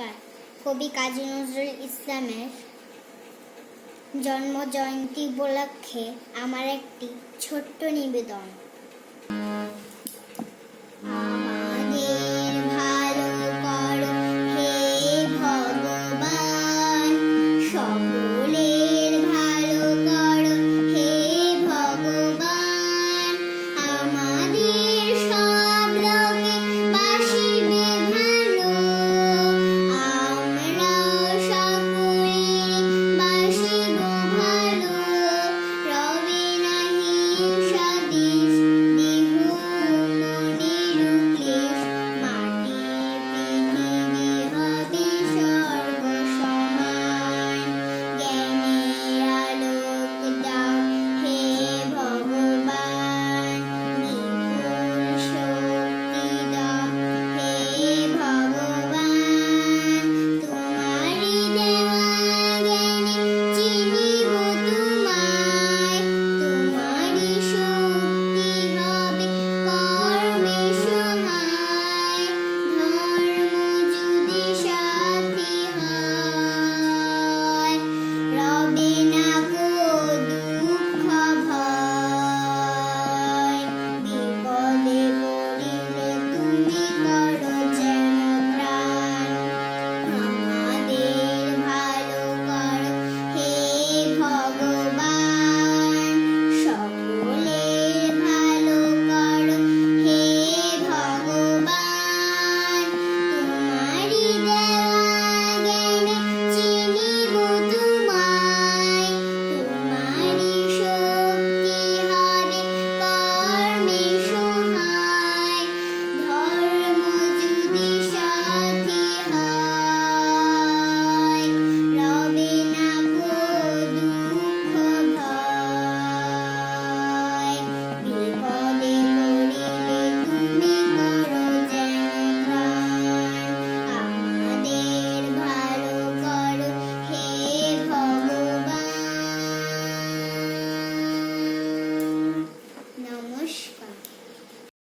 পুরস্কার। কবি কাজী নজরুল ইসলামের জন্ম জয়ন্তী উপলক্ষে আমার একটি ছোট্ট নিবেদন।